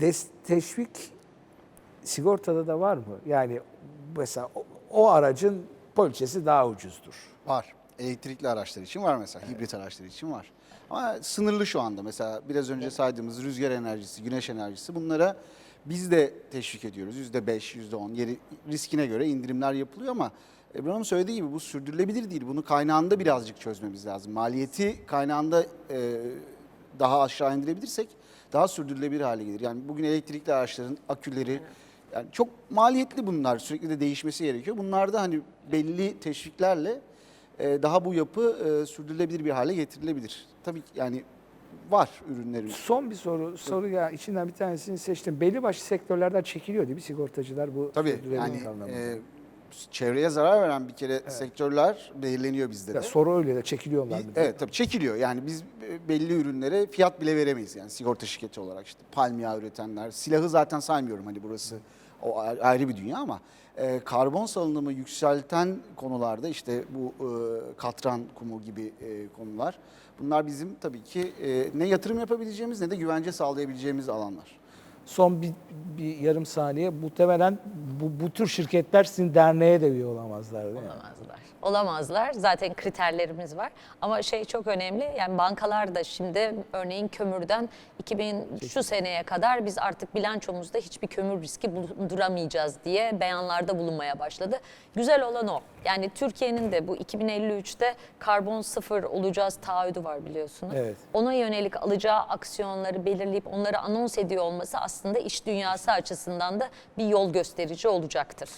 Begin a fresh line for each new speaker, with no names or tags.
des, teşvik sigortada da var mı? Yani mesela o, o aracın poliçesi daha ucuzdur.
Var. Elektrikli araçlar için var mesela. Hibrit araçlar için var. Ama sınırlı şu anda. Mesela biraz önce saydığımız rüzgar enerjisi, güneş enerjisi bunlara biz de teşvik ediyoruz. Yüzde beş, yüzde on yeri riskine göre indirimler yapılıyor ama Ebru Hanım söylediği gibi bu sürdürülebilir değil. Bunu kaynağında birazcık çözmemiz lazım. Maliyeti kaynağında e, daha aşağı indirebilirsek daha sürdürülebilir hale gelir. Yani bugün elektrikli araçların aküleri yani çok maliyetli bunlar. Sürekli de değişmesi gerekiyor. Bunlar da hani belli teşviklerle e, daha bu yapı e, sürdürülebilir bir hale getirilebilir. Tabii ki yani var ürünlerin.
Son bir soru, soru ya içinden bir tanesini seçtim. Belli başlı sektörlerden çekiliyor değil mi sigortacılar bu
Tabii yani
anlamında?
e, çevreye zarar veren bir kere sektörler belirleniyor bizde de.
Ya soru öyle de çekiliyorlar mı?
Evet tabii çekiliyor. Yani biz e, belli ürünlere fiyat bile veremeyiz yani sigorta şirketi olarak işte palm yağı üretenler. Silahı zaten saymıyorum hani burası o ayrı bir dünya ama e, karbon salınımı yükselten konularda işte bu e, katran kumu gibi e, konular. Bunlar bizim tabii ki e, ne yatırım yapabileceğimiz ne de güvence sağlayabileceğimiz alanlar.
Son bir, bir yarım saniye. Muhtemelen bu, bu tür şirketler sizin derneğe de üye olamazlar değil mi?
Olamazlar. Olamazlar. Zaten kriterlerimiz var. Ama şey çok önemli. Yani bankalar da şimdi örneğin kömürden 2000 şu seneye kadar biz artık bilançomuzda hiçbir kömür riski bulunduramayacağız diye beyanlarda bulunmaya başladı. Güzel olan o. Yani Türkiye'nin de bu 2053'te karbon sıfır olacağız taahhüdü var biliyorsunuz.
Evet.
Ona yönelik alacağı aksiyonları belirleyip onları anons ediyor olması aslında iş dünyası açısından da bir yol gösterici olacaktır.